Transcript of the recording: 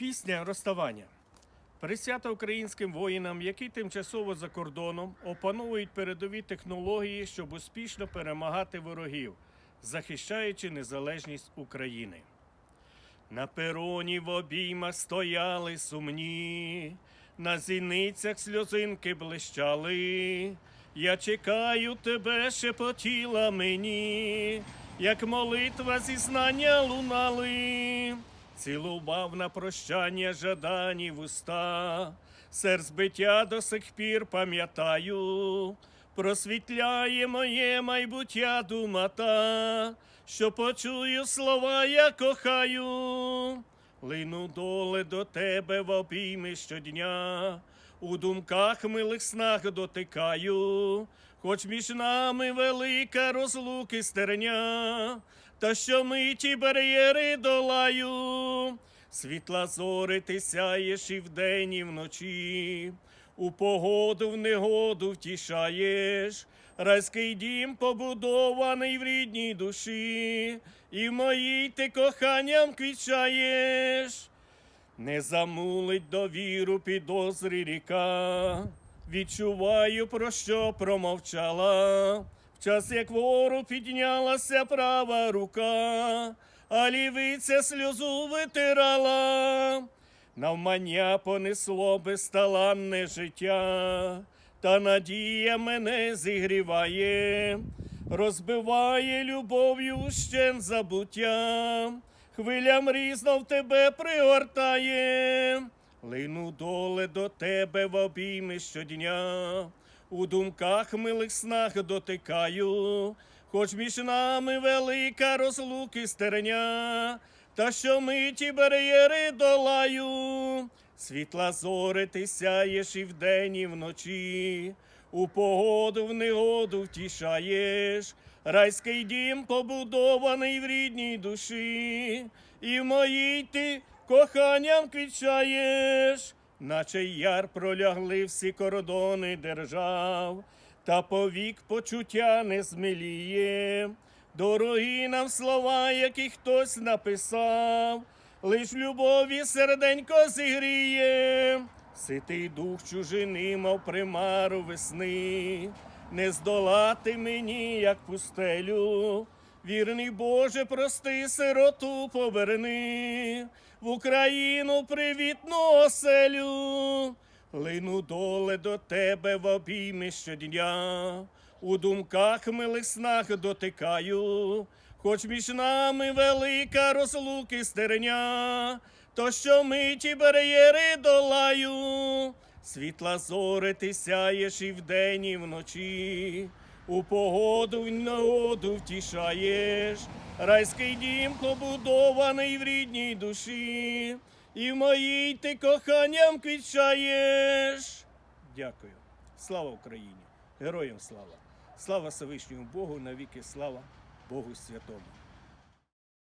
Пісня розставання. Присвята українським воїнам, які тимчасово за кордоном опановують передові технології, щоб успішно перемагати ворогів, захищаючи незалежність України. На пероні в обіймах стояли сумні, на зіницях сльозинки блищали. Я чекаю тебе, шепотіла мені, як молитва зізнання лунали. Цілував на прощання жадані вуста, серць биття до сих пір пам'ятаю, просвітляє моє майбуття думата, що почую слова я кохаю, лину доле до тебе в обійми щодня, у думках милих снах дотикаю, хоч між нами велика розлуки стерня, та що миті бар'єри долаю, світла зори ти сяєш і вдень, і вночі, у погоду в негоду втішаєш, райський дім побудований в рідній душі, і в моїй ти коханням квічаєш. Не замулить довіру підозрі ріка, відчуваю, про що промовчала. Час як вору піднялася права рука, а лівиця сльозу витирала. Навмання понесло безталанне життя, та надія мене зігріває, розбиває любов'ю щен забуття, хвиля мрізно в тебе пригортає, лину доле до тебе в обійми щодня, у думках милих снах дотикаю, хоч між нами велика розлуки стерня, та що миті бар'єри долаю, світла зори ти сяєш і вдень, і вночі, у погоду в негоду втішаєш, райський дім побудований в рідній душі, і в моїй ти коханням квічаєш, наче яр пролягли всі кордони держав, та повік почуття не змиліє. Дорогі нам слова, які хтось написав, лиш любові серденько зігріє, ситий дух чужини, мов примару весни, не здолати мені, як пустелю. Вірний Боже, прости сироту поверни в Україну привітну оселю. Лину доле до тебе в обійми щодня, у думках милих снах дотикаю, хоч між нами велика розлуки стерня, то що миті бар'єри долаю, світла зори ти сяєш і вдень, і вночі, у погоду й народу втішаєш, райський дім побудований в рідній душі, і в моїй ти коханням квічаєш. Дякую. Слава Україні! Героям слава! Слава Всевишньому Богу, навіки слава Богу Святому!